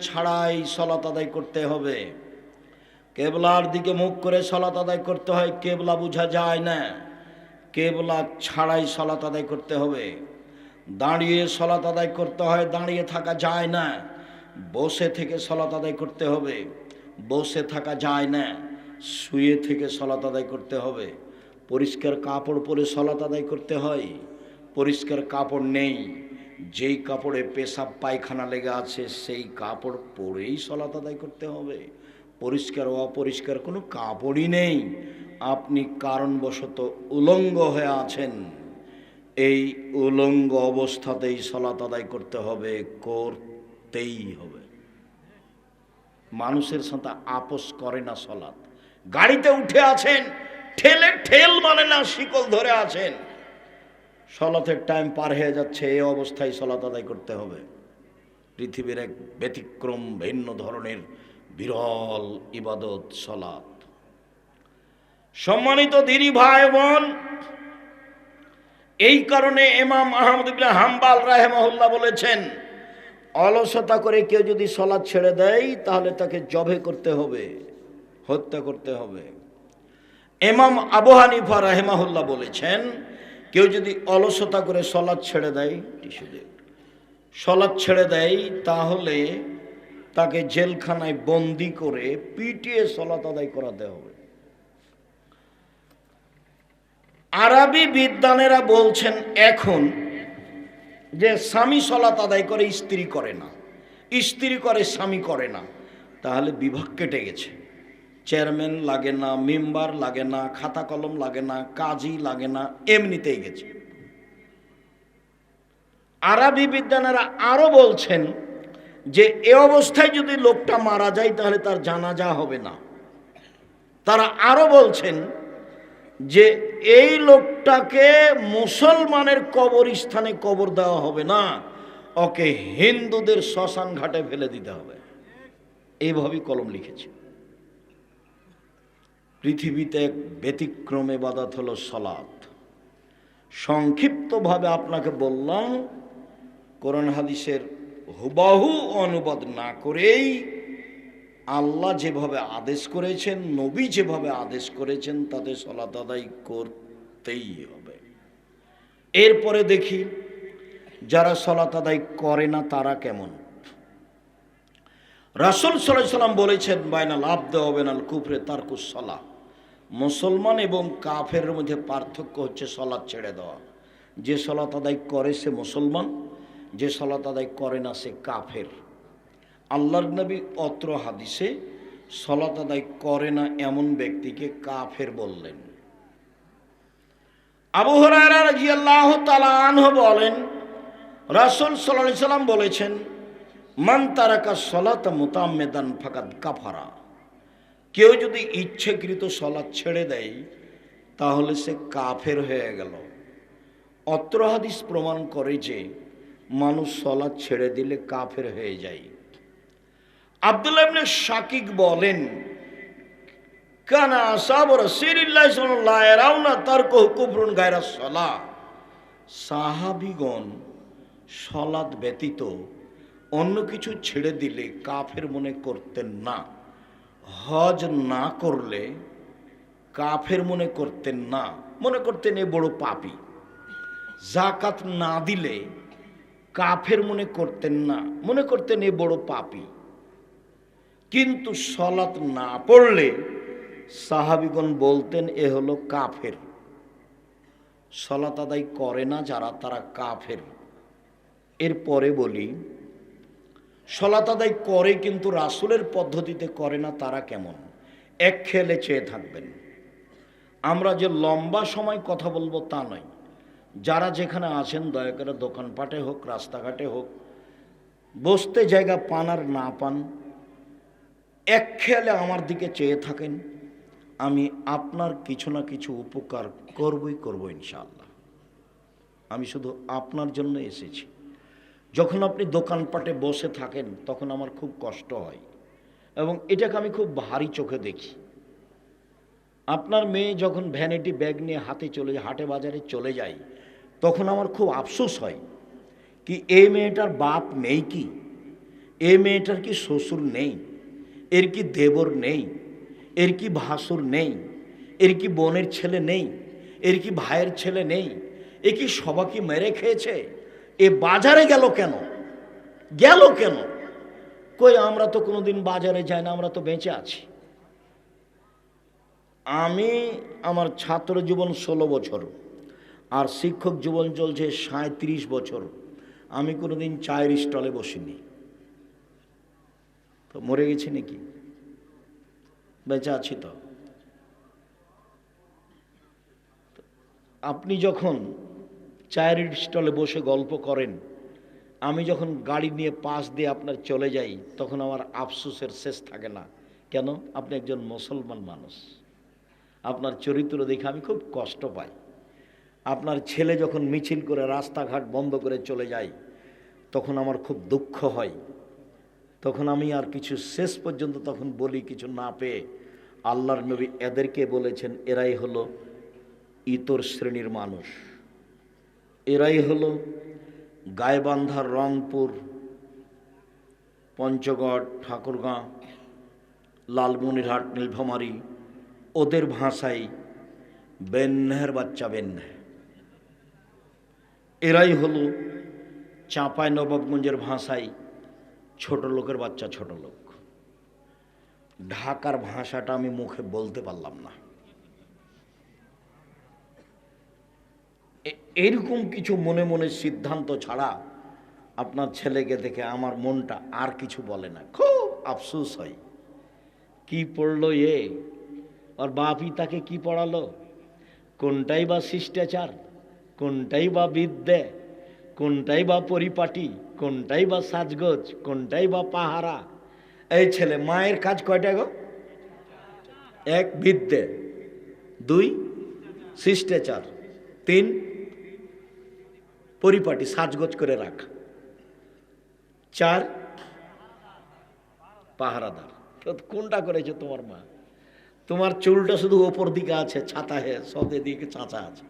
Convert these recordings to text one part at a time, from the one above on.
ছাড়াই সলাত আদায় করতে হবে। কেবলার দিকে মুখ করে সলাত আদায় করতে হয়, কেবলা বোঝা যায় না। কেবলা ছাড়াই সলাত আদায় করতে হবে। দাঁড়িয়ে সলাত আদায় করতে হয়, দাঁড়িয়ে থাকা যায় না। বসে থেকে সলাত আদায় করতে হবে। বসে থাকা যায় না, শুয়ে থেকে সলাত আদায় করতে হবে। পরিষ্কার কাপড় পরে সলাত আদায় করতে হয়, পরিষ্কার কাপড় নেই। যেই কাপড়ে পেশাব পায়খানা লেগে আছে, সেই কাপড় পরেই সলাত আদায় করতে হবে। পরিষ্কার অপরিষ্কার কোনো কাপড়ই নেই। আপনি কারণবশত উলঙ্গ হয়ে আছেন। এই উলঙ্গ অবস্থাতেই সলাত আদায় করতে হবে, করতেই হবে। মানুষের সাথে আপোষ করে না সলাৎ। গাড়িতে উঠে আছেন, ঠেলে ঠেল মানে না, শিকল ধরে আছেন। সলাতের টাইম পার হয়ে যাচ্ছে, এই অবস্থায় সলাত আদায় করতে হবে। পৃথিবীর এক ব্যতিক্রম, ভিন্ন ধরনের, বিরল ইবাদত সলাত সম্মানিত দিদি ভাই বোন এই কারণে ইমাম আহমদ ইবনে হাম্বাল রাহেমাহুল্লাহ বলেছেন, অলসতা করে কেউ যদি সলাদ ছেড়ে দেয়, তাহলে তাকে জবে করতে হবে, হত্যা করতে হবে। এমাম আবু হানিফা রাহেমাহুল্লাহ বলেছেন কেউ যদি অলসতা করে সলাদ ছেড়ে দেয়, টিস্যু দে সলাদ ছেড়ে দেয়, তাহলে তাকে জেলখানায় বন্দি করে পিটিয়ে সলাত আদায় করাতে হবে। আরবি বিদ্বানেরা বলছেন এখন যে স্বামী সলাত আদায় করে, স্ত্রী করে না। স্ত্রী করে, স্বামী করে না। তাহলে বিভাগ কেটে গেছে। চেয়ারম্যান লাগে না, মেম্বার লাগে না, খাতা কলম লাগে না, কাজই লাগে না, এমনিতেই গেছে। আরবি বিদ্যানেরা আরও বলছেন যে, এ অবস্থায় যদি লোকটা মারা যায়, তাহলে তার জানাজা হবে না। তারা আরও বলছেন যে, এই লোকটাকে মুসলমানের কবরস্থানে কবর দেওয়া হবে না, ওকে হিন্দুদের শ্মশান ঘাটে ফেলে দিতে হবে। এইভাবেই কলম লিখেছে। পৃথিবীতে এক ব্যতিক্রমে বাদাত হলো সলাৎ সংক্ষিপ্তভাবে আপনাকে বললাম, কোরআন হাদিসের হুবাহু অনুবাদ না করেই আল্লাহ যেভাবে আদেশ করেছেন, নবী যেভাবে আদেশ করেছেন, তাতে সলাত আদায় করতেই হবে। এরপরে দেখি, যারা সলাত আদায় করে না, তারা কেমন? রাসুল সাল্লাম বলেছেন, বাইনাল আব্দ বেনাল কুফরে তারকুস সলা মুসলমান এবং কাফের মধ্যে পার্থক্য হচ্ছে সলাৎ ছেড়ে দেওয়া। যে সলাত আদায় করে সে মুসলমান, যে সলাত আদায় করে না সে কাফের। আল্লাহর নবী অত্র হাদিসে সলাত আদায় করে না এমন ব্যক্তিকে কাফের বললেন। আবু তালা আনহ বলেন, রাসুল সাল্লাম বলেছেন, মান তারাকা সলাত মোতামেদান ফাকাত কাফারা। কেউ যদি ইচ্ছাকৃত সলাৎ ছেড়ে দেয়, তাহলে সে কাফের হয়ে গেল। অত্র হাদিস প্রমাণ করে যে মানুষ সলাৎ ছেড়ে দিলে কাফের হয়ে যায়। আব্দুল্লাহ ইবনে শাকিক বলেন, কানা আসাব রাসূলুল্লাহ সাল্লাল্লাহু আলাইহি তারকু কুফরুন গায়রা সলা সাহাবীগণ সলাৎ ব্যতীত অন্য কিছু ছেড়ে দিলে কাফের মনে করতেন না। হজ না করলে কাফের মনে করতেন না, মনে করতেন এ বড় পাপী। জাকাত না দিলে কাফের মনে করতেন না, মনে করতেন এ বড় পাপি। কিন্তু সলাৎ না পড়লে সাহাবিগণ বলতেন, এ হলো কাফের। সলাত আদায় করে না যারা, তারা কাফের। এরপরে বলি সলাত আদায় করে কিন্তু রাসুলের পদ্ধতিতে করে না, তারা কেমন? এক খেলে চেয়ে থাকবেন। আমরা যে লম্বা সময় কথা বলব তা নয়। যারা যেখানে আছেন দয়া করে দোকানপাটে হোক, রাস্তাঘাটে হোক, বসতে জায়গা পান আর না পান, এক খেয়ালে আমার দিকে চেয়ে থাকেন, আমি আপনার কিছু না কিছু উপকার করবই করব ইনশাআল্লাহ। আমি শুধু আপনার জন্য এসেছি। যখন আপনি দোকানপাটে বসে থাকেন, তখন আমার খুব কষ্ট হয় এবং এটাকে আমি খুব ভারী চোখে দেখি। আপনার মেয়ে যখন ভ্যানিটি ব্যাগ নিয়ে হাতে চলে যায়, হাটে বাজারে চলে যায়, তখন আমার খুব আফসোস হয় কি এই মেয়েটার বাপ নেই কি? এ মেয়েটার কি শ্বশুর নেই? এর কি দেবর নেই? এর কি ভাসুর নেই? এর কি বোনের ছেলে নেই? এর কি ভাইয়ের ছেলে নেই? এ কি সবাকে মেরে খেয়েছে? এ বাজারে গেল কেন? গেল কেন? কই, আমরা তো কোনোদিন বাজারে যাই না, আমরা তো বেঁচে আছি। আমি আমার ছাত্র জীবন ষোলো বছর, আর শিক্ষক জীবন চলছে সাঁত্রিশ বছর। আমি কোনোদিন চায়ের স্টলে বসিনি। তো মরে গেছি নাকি? বেঁচে আছি তো আপনি যখন চায়ের স্টলে বসে গল্প করেন। আমি যখন গাড়ি নিয়ে পাশ দিয়ে আপনার চলে যাই, তখন আমার আফসোসের শেষ থাকে না। কেন? আপনি একজন মুসলমান মানুষ। আপনার চরিত্র দেখে আমি খুব কষ্ট পাই। আপনার ছেলে যখন মিছিল করে রাস্তাঘাট বন্ধ করে চলে যায়, তখন আমার খুব দুঃখ হয়। তখন আমি আর কিছু শেষ পর্যন্ত তখন বলি কিছু না পেয়ে, আল্লাহর নবী এদেরকে বলেছেন, এরাই হলো ইতর শ্রেণির মানুষ। এরাই হল গায়বান্ধার রংপুর, পঞ্চগড়, ঠাকুরগাঁ, লালমনিরহাট, নীলফামারি, ওদের ভাষায় বেন্যাহের বাচ্চা বেন্যাহ এরাই হলো চাঁপাই নবাবগঞ্জের ভাষায় ছোট লোকের বাচ্চা ছোট লোক। ঢাকার ভাষাটা আমি মুখে বলতে পারলাম না। এরকম কিছু মনে মনে সিদ্ধান্ত ছাড়া আপনার ছেলেকে দেখে আমার মনটা আর কিছু বলে না। খুব আফসোস হয়। কি পড়ল এ? আর বাপই তাকে কি পড়ালো? কোনটাই বা শিষ্টাচার? কোনটাই বা বিদ্যে? কোনটাই বা পরিপাটি? কোনটাই বা সাজগোজ? কোনটাই বা পাহারা? এই ছেলে মায়ের কাজ কয়টা গো? এক, বিদ্যে। দুই, শিষ্টাচার। তিন পরিপাটি, সাজগোজ করে রাখা। চার, পাহারাদার। কোনটা করেছে তোমার মা? তোমার চুলটা শুধু ওপর দিকে আছে, ছাতা হে, সব দিকে চাচা আছে।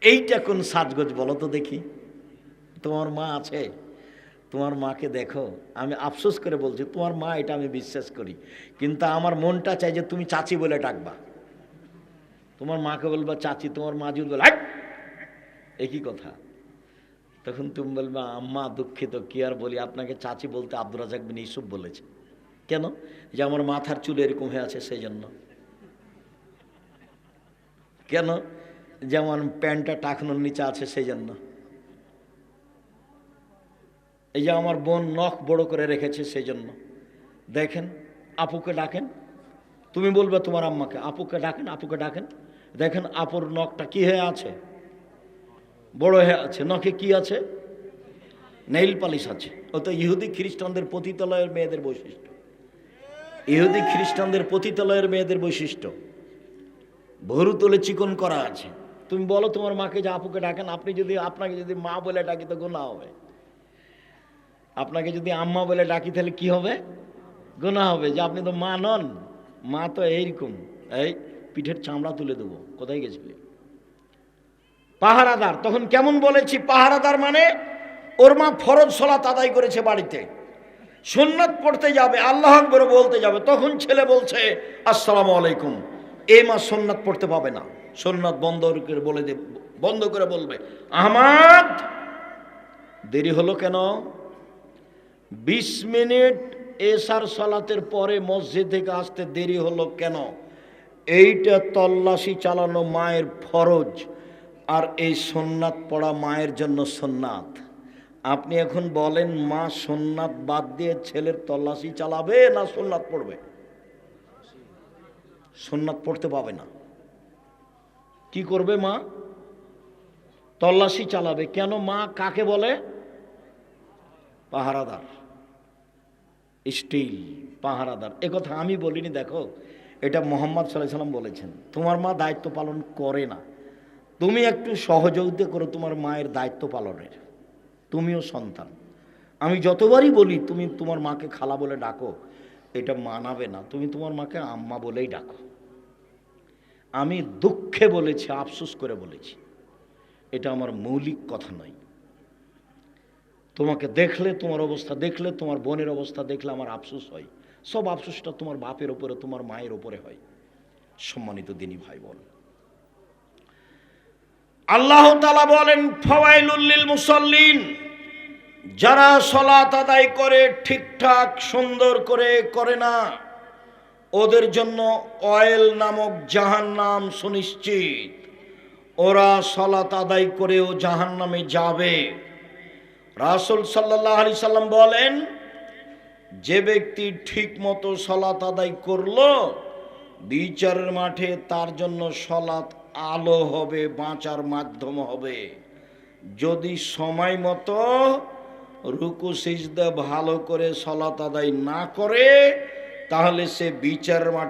এইটা কোন সাজগোজ বলো তো দেখি। তোমার মা আছে? তোমার মাকে দেখো। আমি আফসোস করে বলছি, তোমার মা এটা আমি বিশ্বাস করি। কিন্তু আমার মনটা চাই যে তুমি চাচি বলে ডাকবা। তোমার মাকে বলবা, চাচি, তোমার মা যদি বলে! একই কথা। তখন তুমি বলবে, আম্মা দুঃখিত, কি আর বলি? আপনাকে চাচি বলতে আব্দুল রাজাক বিন ইসুফ বলেছে। কেন? যে আমার মাথার চুল এরকম হয়ে আছে সেই জন্য কেন যেমন প্যান্টটা টাকনোর নিচে আছে সেই জন্য এই যে আমার বোন নখ বড় করে রেখেছে সেই জন্য দেখেন, আপুকে ডাকেন। তুমি বলবে তোমার আম্মাকে, আপুকে ডাকেন আপুকে ডাকেন। দেখেন, আপুর নখটা কি হয়ে আছে? বড় হ্যাঁ আছে, নখে কি আছে? নেইল পালিশ আছে। তো ইহুদি খ্রিস্টানদের পতিতালয়ের মেয়েদের বৈশিষ্ট্য। ইহুদি খ্রিস্টানদের পতিতালয়ের মেয়েদের বৈশিষ্ট্য। ভরু তোলে চিকন করা আছে। তুমি বলো তোমার মাকে যে আপুকে ডাকেন, আপনি যদি আপনাকে যদি মা বলে ডাকি, তো গোনা হবে। আপনাকে যদি আম্মা বলে ডাকি, তাহলে কি হবে? গোনা হবে। যে আপনি তো মা নন, মা তো এইরকম। এই পিঠের চামড়া তুলে দেবো। কোথায় গেছিলি? পাহারাদার, তখন কেমন বলেছি, পাহারাদার মানে ওর মা ফরজ সলাত আদায় করেছে বাড়িতে। সুন্নাত পড়তে যাবে, আল্লাহ আকবর বলতে যাবে, তখন ছেলে বলছে, আসসালামু আলাইকুম। এই মা সোননাথ পড়তে পাবে না। সোননাথ বন্ধ করে বলে দে, বন্ধ করে বলবে, আহমাদ, দেরি হলো কেন? বিশ মিনিট এসার সলাতের পরে মসজিদ থেকে আসতে দেরি হলো কেন? এইটা তল্লাশি চালানো মায়ের ফরজ। আর এই সোননাথ পড়া মায়ের জন্য সোননাথ। আপনি এখন বলেন, মা সোননাথ বাদ দিয়ে ছেলের তল্লাশি চালাবে না সোননাথ পড়বে? সোননাথ পড়তে পাবে না। কি করবে মা? তল্লাশি চালাবে। কেন মা কাকে বলে? পাহারাদার। স্টিল, পাহারাদার। কথা আমি বলিনি, দেখো। এটা মোহাম্মদ সাল্লাহ সাল্লাম বলেছেন। তোমার মা দায়িত্ব পালন করে না। তুমি একটু সহযোগিতা করো, তোমার মায়ের দায়িত্ব পালনের। তুমিও সন্তান। আমি যতবারই বলি, তুমি তোমার মাকে খালা বলে ডাকো, এটা মানাবে না। তুমি তোমার মাকে আম্মা বলেই ডাকো। আমি দুঃখে বলেছি, আফসোস করে বলেছি। এটা আমার মৌলিক কথা নয়। তোমাকে দেখলে তোমার অবস্থা, দেখলে তোমার বোনের অবস্থা, দেখলে আমার আফসোস হয়। সব আফসোসটা তোমার বাপের ওপরে তোমার মায়ের ওপরে হয়। সম্মানিত দিনী ভাই বল আল্লাহ তালা বলেন ফওয়াইলুল্লিল মুসল্লিন যারা সলাত আদায় করে, ঠিকঠাক সুন্দর করে করে না, ওদের জন্য অয়েল নামক জাহান নাম সুনিশ্চিত। ওরা সলাত আদায় করেও জাহান নামে যাবে। রাসুল সাল্লাহ আলি সাল্লাম বলেন, যে ব্যক্তি ঠিক মতো সলাত আদায় করল, বিচারের মাঠে তার জন্য সলাৎ আলো হবে, বাঁচার মাধ্যম হবে। যদি সময় মতো রুকু, সিজদা ভালো করে সলাত আদায় না করে, তাহলে সে বিচার মাঠে